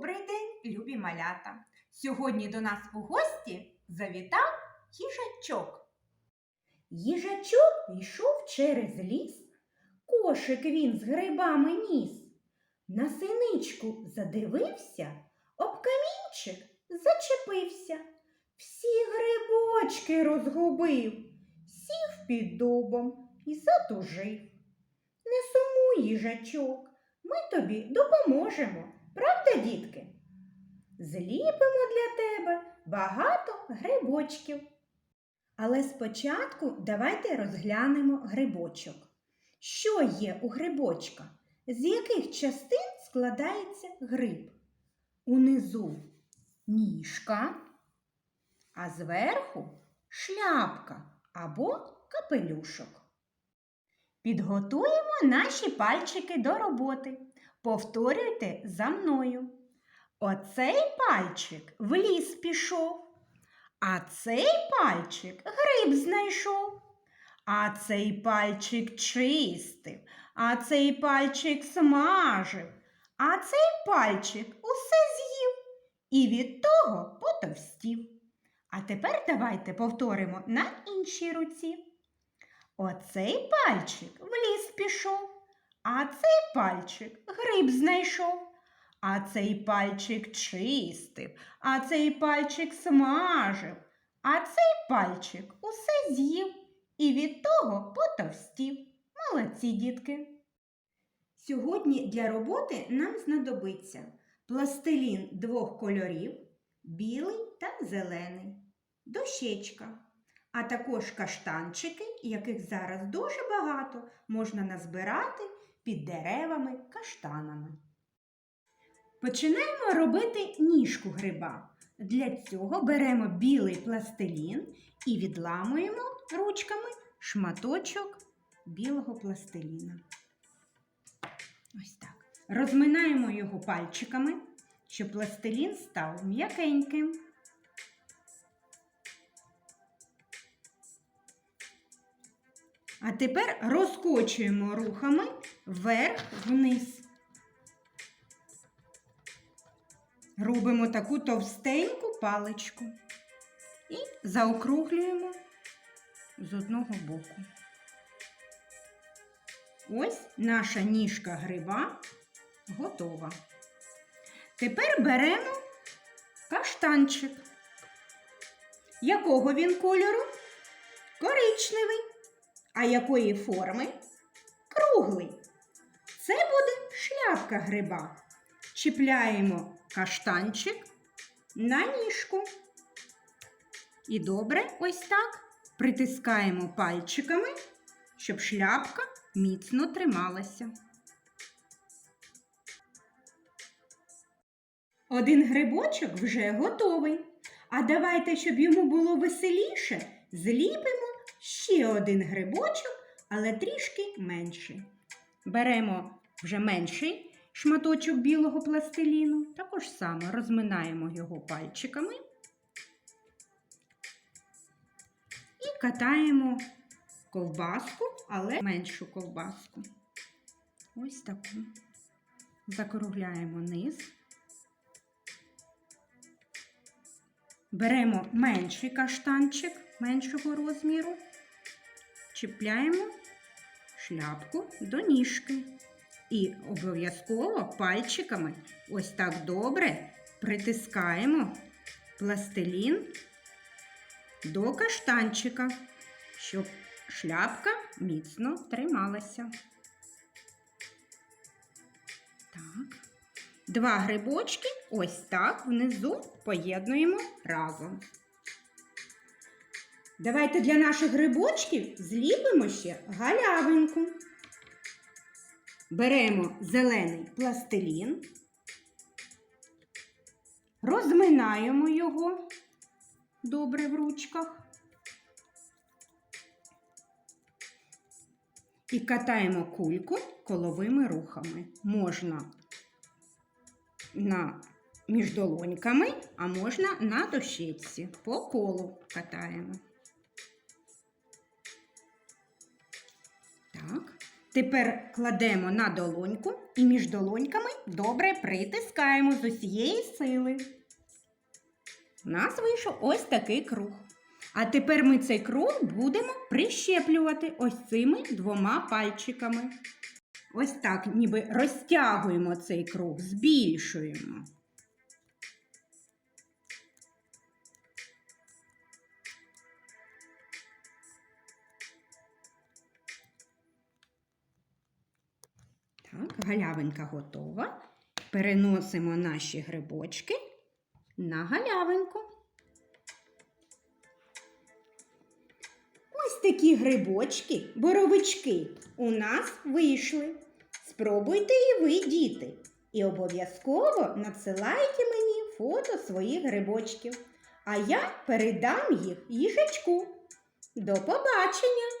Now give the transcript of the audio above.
Добрий день, любі малята! Сьогодні до нас у гості завітав їжачок. Їжачок йшов через ліс, кошик він з грибами ніс. На синичку задивився, об камінчик зачепився, всі грибочки розгубив, сів під дубом і затужив. Не сумуй, їжачок, ми тобі допоможемо. Правда, дітки? Зліпимо для тебе багато грибочків. Але спочатку давайте розглянемо грибочок. Що є у грибочка? З яких частин складається гриб? Унизу ніжка, а зверху шляпка або капелюшок. Підготуємо наші пальчики до роботи. Повторюйте за мною. Оцей пальчик в ліс пішов, а цей пальчик гриб знайшов, а цей пальчик чистив, а цей пальчик смажив, а цей пальчик усе з'їв і від того потовстів. А тепер давайте повторимо на іншій руці. Оцей пальчик в ліс пішов, а цей пальчик гриб знайшов, а цей пальчик чистив, а цей пальчик смажив, а цей пальчик усе з'їв і від того потовстів. Молодці дітки. Сьогодні для роботи нам знадобиться пластилін двох кольорів, білий та зелений, дощечка а також каштанчики, яких зараз дуже багато можна назбирати під деревами каштанами. Починаємо робити ніжку гриба. Для цього беремо білий пластилін і відламуємо ручками шматочок білого пластиліна. Ось так. Розминаємо його пальчиками, щоб пластилін став м'якеньким. А тепер розкочуємо рухами вверх-вниз. Робимо таку товстеньку паличку і заокруглюємо з одного боку. Ось наша ніжка гриба готова. Тепер беремо каштанчик. Якого він кольору? Коричневий. А якої форми? Круглий. Це буде шляпка гриба. Чіпляємо каштанчик на ніжку. І добре ось так притискаємо пальчиками, щоб шляпка міцно трималася. Один грибочок вже готовий. А давайте, щоб йому було веселіше, зліпимо ще один грибочок, але трішки менший. Беремо вже менший шматочок білого пластиліну, також саме розминаємо його пальчиками і катаємо ковбаску, але меншу ковбаску. Ось таку. Закругляємо низ. Беремо менший каштанчик меншого розміру, чіпляємо шляпку до ніжки. І обов'язково пальчиками ось так добре притискаємо пластилін до каштанчика, щоб шляпка міцно трималася. Так. Два грибочки ось так внизу поєднуємо разом. Давайте для наших грибочків зліпимо ще галявинку. Беремо зелений пластилін, розминаємо його добре в ручках і катаємо кульку коловими рухами. Можна на між долоньками, а можна на дощечці. По колу катаємо. Так. Тепер кладемо на долоньку і між долоньками добре притискаємо з усієї сили. У нас вийшов ось такий круг. А тепер ми цей круг будемо прищеплювати ось цими двома пальчиками. Ось так, ніби розтягуємо цей круг, збільшуємо. Галявинка готова. Переносимо наші грибочки на галявинку. Ось такі грибочки, боровички у нас вийшли. Спробуйте і ви, діти. І обов'язково надсилайте мені фото своїх грибочків, а я передам їх їжачку. До побачення!